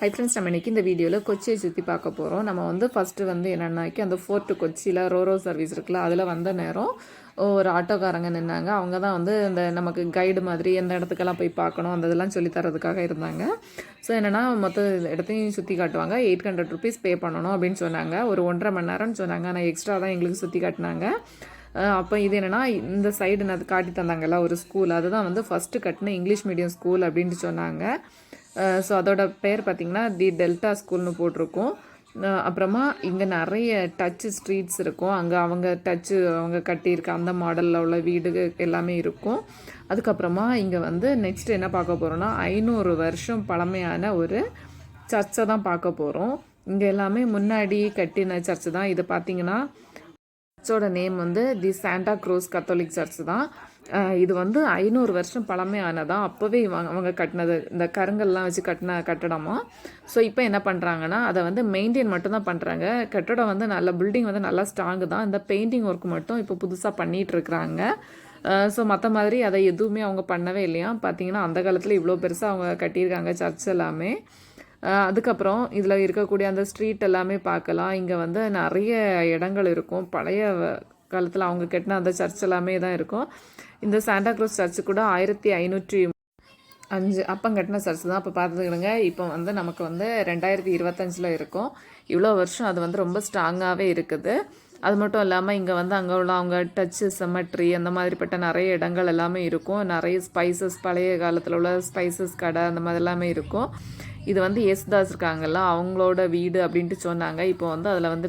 Hi friends நம்ம இன்றைக்கி இந்த வீடியோவில் கொச்சியை சுற்றி பார்க்க போகிறோம் நம்ம வந்து ஃபஸ்ட்டு வந்து என்னென்னாக்கி அந்த ஃபோர்ட்டு கொச்சியில் ரோரோ சர்வீஸ் இருக்குல்ல அதில் வந்த நேரம் ஒரு ஆட்டோக்காரங்க நின்னாங்க. அவங்க தான் வந்து இந்த நமக்கு கைடு மாதிரி எந்த இடத்துக்கெல்லாம் போய் பார்க்கணும் அந்த இதெல்லாம் சொல்லி தரதுக்காக இருந்தாங்க. ஸோ என்னென்னா மொத்த இடத்தையும் சுற்றி காட்டுவாங்க. எயிட் ஹண்ட்ரட் ருபீஸ் பே பண்ணணும் அப்படின்னு சொன்னாங்க. ஒரு ஒன்றரை மணி நேரம்னு சொன்னாங்க. ஆனால் எக்ஸ்ட்ரா தான் எங்களுக்கு சுற்றி காட்டினாங்க. அப்போ இது என்னென்னா இந்த சைடு நான் காட்டி தந்தாங்கல்ல ஒரு ஸ்கூல் அதுதான் வந்து ஃபஸ்ட்டு கட்டின இங்கிலீஷ் மீடியம் ஸ்கூல் அப்படின்ட்டு சொன்னாங்க. ஸோ அதோட பேர் பார்த்திங்கன்னா தி டெல்டா ஸ்கூல்னு போட்டிருக்கோம். அப்புறமா இங்கே நிறைய டச்சு ஸ்ட்ரீட்ஸ் இருக்கும். அங்கே அவங்க டச்சு அவங்க கட்டியிருக்க அந்த மாடலில் உள்ள வீடு எல்லாமே இருக்கும். அதுக்கப்புறமா இங்கே வந்து நெக்ஸ்ட் என்ன பார்க்க போகிறோன்னா ஐநூறு வருஷம் பழமையான ஒரு சர்ச்சை தான் பார்க்க போகிறோம் இங்கே எல்லாமே முன்னாடி கட்டின சர்ச்சு தான். இது பார்த்திங்கன்னா சர்ச்சோட நேம் வந்து the Santa Cruz Catholic church தான். இது வந்து ஐநூறு வருஷம் பழமையானதான் அப்போவே இவங்க அவங்க கட்டினது இந்த கருங்கல்லாம் வச்சு கட்டின கட்டடமா. ஸோ இப்போ என்ன பண்ணுறாங்கன்னா அதை வந்து மெயின்டைன் மட்டும்தான் பண்ணுறாங்க கட்டடம் வந்து நல்ல பில்டிங் வந்து நல்லா ஸ்ட்ராங்கு தான். இந்த பெயிண்டிங் ஒர்க் மட்டும் இப்போ புதுசாக பண்ணிகிட்டு இருக்கிறாங்க. ஸோ மற்ற மாதிரி அதை எதுவுமே அவங்க பண்ணவே இல்லையா? பார்த்தீங்கன்னா அந்த காலத்தில் இவ்வளோ பெருசாக அவங்க கட்டியிருக்காங்க சர்ச் எல்லாமே. அதுக்கப்புறம் இதில் இருக்கக்கூடிய அந்த ஸ்ட்ரீட் எல்லாமே பார்க்கலாம். இங்கே வந்து நிறைய இடங்கள் இருக்கும். பழைய காலத்தில் அவங்க கட்டின அந்த சர்ச் எல்லாமே தான் இருக்கும். இந்த சாண்டா க்ரூஸ் சர்ச்சு கூட ஆயிரத்தி ஐநூற்றி அஞ்சு அப்பம் கட்டின சர்ச் தான். இப்போ பார்த்துக்கிடுங்க. இப்போ வந்து நமக்கு வந்து ரெண்டாயிரத்தி இருபத்தஞ்சில் இருக்கும். இவ்வளோ வருஷம் அது வந்து ரொம்ப ஸ்ட்ராங்காகவே இருக்குது. அது மட்டும் இல்லாமல் இங்கே வந்து அங்கே உள்ள அவங்க டச்சு செமட்ரி அந்த மாதிரிப்பட்ட நிறைய இடங்கள் எல்லாமே இருக்கும். நிறைய ஸ்பைசஸ் பழைய காலத்தில் உள்ள ஸ்பைசஸ் கடை அந்த மாதிரி எல்லாமே இருக்கும். இது வந்து யேசுதாஸ் இருக்காங்கல்ல அவங்களோட வீடு அப்படின்ட்டு சொன்னாங்க. இப்போ வந்து அதில் வந்து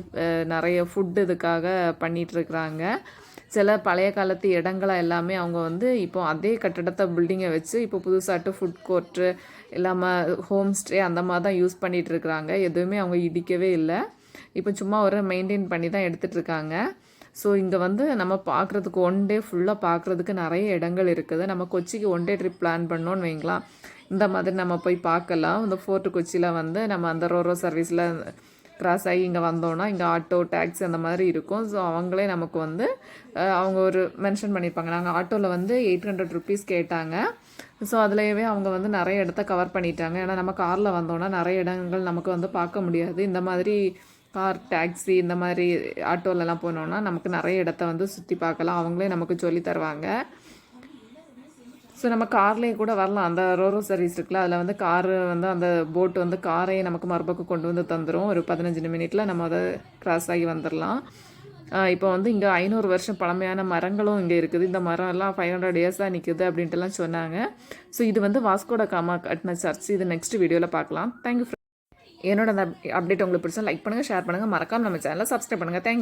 நிறைய ஃபுட்டு இதுக்காக பண்ணிகிட்ருக்குறாங்க இருக்கிறாங்க சில பழைய காலத்து இடங்களை எல்லாமே அவங்க வந்து இப்போ அதே கட்டடத்தை பில்டிங்கை வச்சு இப்போ புதுசாட்டு ஃபுட் கோர்ட்டு இல்லாமல் ஹோம் ஸ்டே அந்த மாதிரி தான் யூஸ் பண்ணிகிட்டு இருக்கிறாங்க எதுவுமே அவங்க இடிக்கவே இல்லை. இப்போ சும்மா ஒரு மெயின்டைன் பண்ணி தான் எடுத்துகிட்ருக்காங்க ஸோ இங்கே வந்து நம்ம பார்க்குறதுக்கு ஒன் டே ஃபுல்லாக பார்க்குறதுக்கு நிறைய இடங்கள் இருக்குது. நம்ம கொச்சிக்கு ஒன் டே ட்ரிப் பிளான் பண்ணோன்னு வைங்களா இந்த மாதிரி நம்ம போய் பார்க்கலாம். இந்த ஃபோர்ட்டு கொச்சியில் வந்து நம்ம அந்த ரோரோ சர்வீஸில் கிராஸ் ஆகி இங்கே வந்தோன்னா இங்கே ஆட்டோ டாக்ஸி அந்த மாதிரி இருக்கும். ஸோ அவங்களே நமக்கு வந்து அவங்க ஒரு மென்ஷன் பண்ணியிருப்பாங்க. நாங்கள் ஆட்டோவில் வந்து எயிட் ஹண்ட்ரட் ருபீஸ் கேட்டாங்க. ஸோ அதுலேயே அவங்க வந்து நிறைய இடத்த கவர் பண்ணிட்டாங்க. ஏன்னா நம்ம காரில் வந்தோன்னா நிறைய இடங்கள் நமக்கு வந்து பார்க்க முடியாது. இந்த மாதிரி கார் டாக்ஸி இந்த மாதிரி ஆட்டோலலாம் போனோன்னா நமக்கு நிறைய இடத்த வந்து சுற்றி பார்க்கலாம். அவங்களே நமக்கு சொல்லி தருவாங்க. ஸோ நம்ம கார்லேயே கூட வரலாம். அந்த ரோரோ சர்வீஸ் இருக்குல்ல அதில் வந்து காரு வந்து அந்த போட் வந்து காரையே நமக்கு மறுபக்கம் கொண்டு வந்து தந்துடும் ஒரு பதினஞ்சு மினிட்ல நம்ம அதை கிராஸ் ஆகி வந்துடலாம் இப்போ வந்து இங்கே ஐநூறு வருஷம் பழமையான மரங்களும் இங்கே இருக்குது. இந்த மரம் எல்லாம் ஃபைவ் ஹண்ட்ரட் இயர்ஸாக நிற்குது அப்படின்ட்டுலாம் சொன்னாங்க. ஸோ இது வந்து வாஸ்கோட காமா கட்டின சர்ச் இது நெக்ஸ்ட் வீடியோவில் பார்க்கலாம். தேங்க்யூ என்னோட அந்த அப்டேட் உங்களுக்கு பிடிச்சா லைக் பண்ணுங்கள் ஷேர் பண்ணுங்கள் மறக்காமல் நம்ம சேனலை சப்ஸ்கிரைப் பண்ணுங்கள் தேங்க்யூ